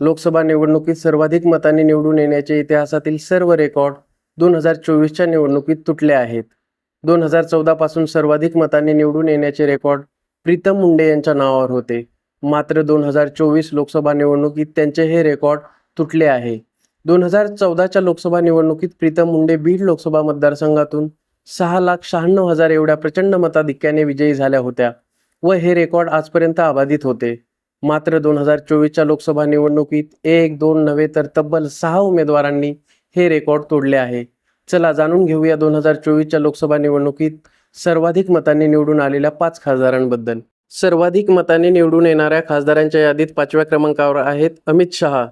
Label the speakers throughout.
Speaker 1: लोकसभा निवडणुकीत सर्वाधिक मतांनी निवडून येण्याचे इतिहासातील सर्व रेकॉर्ड दोन हजार चोवीसच्या निवडणुकीत तुटले आहेत. दोन हजार चौदापासून सर्वाधिक मतांनी निवडून येण्याचे रेकॉर्ड प्रीतम मुंडे यांच्या नावावर होते. मात्र दोन हजार चोवीस लोकसभा निवडणुकीत त्यांचे हे रेकॉर्ड तुटले आहे. दोन हजार चौदाच्या लोकसभा निवडणुकीत प्रीतम मुंडे बीड लोकसभा मतदारसंघातून सहा लाख शहाण्णव हजार एवढ्या प्रचंड मताधिक्याने विजयी झाल्या होत्या व हे रेकॉर्ड आजपर्यंत अबाधित होते. मात्र दोन हजार चोवीसच्या लोकसभा निवडणुकीत एक दोन नव्हे तर तब्बल सहा उमेदवारांनी हे रेकॉर्ड तोडले आहे. चला जाणून घेऊया दोन हजार चोवीसच्या लोकसभा निवडणुकीत सर्वाधिक मतांनी निवडून आलेल्या पाच खासदारांबद्दल. सर्वाधिक मतांनी निवडून येणाऱ्या खासदारांच्या यादीत पाचव्या क्रमांकावर आहेत अमित शहा.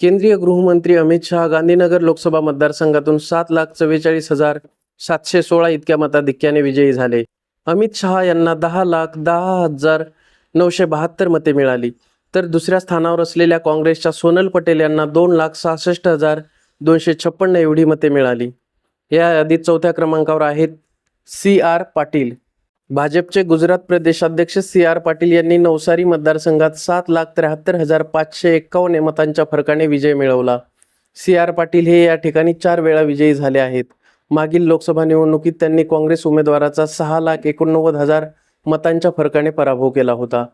Speaker 1: केंद्रीय गृहमंत्री अमित शहा गांधीनगर लोकसभा मतदारसंघातून सात लाख चव्वेचाळीस हजार सातशे सोळा इतक्या मताधिक्याने विजयी झाले. अमित शहा यांना दहा लाख दहा हजार नऊशे बहात्तर मते मिळाली. तर दुसऱ्या स्थानावर असलेल्या काँग्रेसच्या सोनल पटेल यांना दोन लाख सहासष्ट हजार दोनशे छप्पन्न एवढी मते मिळाली. या यादीत चौथ्या क्रमांकावर आहेत सी आर पाटील. भाजपचे गुजरात प्रदेशाध्यक्ष सी आर पाटील यांनी नवसारी मतदारसंघात सात लाख त्र्याहत्तर हजार पाचशे एक्कावन्न मतांच्या फरकाने विजय मिळवला. सी आर पाटील हे या ठिकाणी चार वेळा विजयी झाले आहेत. मागील लोकसभा निवडणुकीत त्यांनी काँग्रेस उमेदवाराचा सहा लाख एकोणनव्वद हजार मतांच्या फरकाने पराभव केला होता.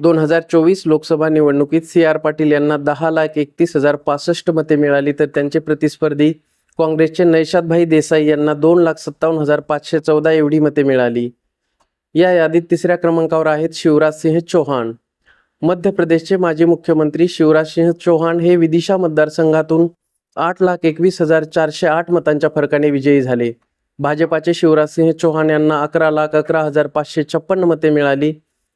Speaker 1: दोन हजार चोवीस लोकसभा निवडणुकीत सी आर पाटील यांना दहा लाख एकतीस हजार पासष्ट मते मिळाली तर त्यांचे प्रतिस्पर्धी काँग्रेसचे नैशादभाई देसाई यांना दोन लाख सत्तावन्न हजार पाचशे चौदा एवढी मते मिळाली. या यादीत तिसऱ्या क्रमांकावर आहेत शिवराजसिंह चौहान. मध्य प्रदेशचे माजी मुख्यमंत्री शिवराजसिंह चौहान हे विदिशा मतदारसंघातून आठ लाख एकवीस हजार चारशे आठ मतांच्या फरकाने विजयी झाले. भाजपाचे शिवराजसिंह चौहान यांना अकरा लाख अकरा हजार पाचशे छप्पन्न मते मिळाली.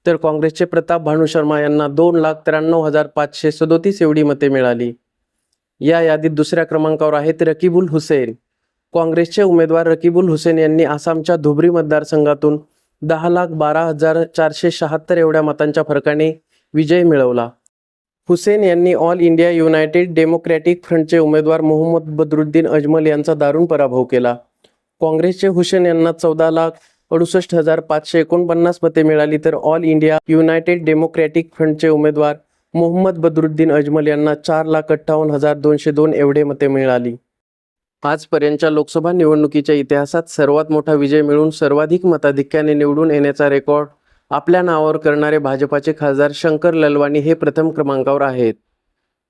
Speaker 1: तर काँग्रेसचे प्रताप भानू शर्मा यांना दोन लाख त्र्याण्णव हजार पाचशे सदोतीस एवढी मते मिळाली. या यादीत दुसऱ्या क्रमांकावर आहेत रकीबुल हुसेन. काँग्रेसचे उमेदवार रकीबुल हुसेन यांनी आसामच्या धुबरी मतदारसंघातून दहा लाख बारा हजार चारशे शहात्तर एवढ्या मतांच्या फरकाने विजय मिळवला. हुसेन यांनी ऑल इंडिया युनायटेड डेमोक्रॅटिक फ्रंटचे उमेदवार मोहम्मद बदरुद्दीन अजमल यांचा दारुण पराभव केला. काँग्रेसचे हुसेन यांना चौदा लाख अडुसष्ट हजार पाचशे एकोणपन्नास मते मिळाली तर ऑल इंडिया युनायटेड डेमोक्रॅटिक फ्रंटचे उमेदवार मोहम्मद बदरुद्दीन अजमल यांना चार लाख अठ्ठावन्न हजार दोनशे दोन एवढे मते मिळाली. आजपर्यंतच्या लोकसभा निवडणुकीच्या इतिहासात सर्वात मोठा विजय मिळून सर्वाधिक मताधिक्याने निवडून येण्याचा रेकॉर्ड आपल्या नावावर करणारे भाजपाचे खासदार शंकर ललवाणी हे प्रथम क्रमांकावर आहेत.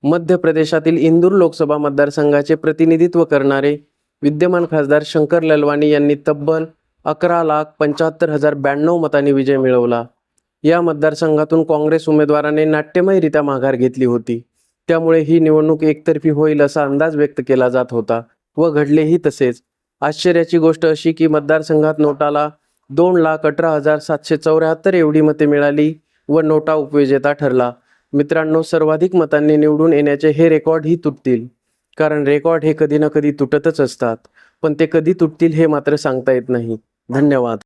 Speaker 1: मध्य प्रदेशातील इंदूर लोकसभा मतदारसंघाचे प्रतिनिधित्व करणारे विद्यमान खासदार शंकर ललवाणी यांनी तब्बल अकरा लाख पंच्याहत्तर हजार ब्याण्णव मतांनी विजय मिळवला. या मतदारसंघातून काँग्रेस उमेदवाराने नाट्यमयरित्या माघार घेतली होती. त्यामुळे ही निवडणूक एकतर्फी होईल असा अंदाज व्यक्त केला जात होता व घडलेही तसेच. आश्चर्याची गोष्ट अशी की मतदारसंघात नोटाला दोन लाख अठरा हजार सातशे चौऱ्याहत्तर एवढी मते मिळाली व नोटा उपविजेता ठरला. मित्रांनो सर्वाधिक मतांनी निवडून येण्याचे हे रेकॉर्डही तुटतील. कारण रेकॉर्ड हे कधी ना कधी तुटतच असतात. पण ते कधी तुटतील हे मात्र सांगता येत नाही. धन्यवाद.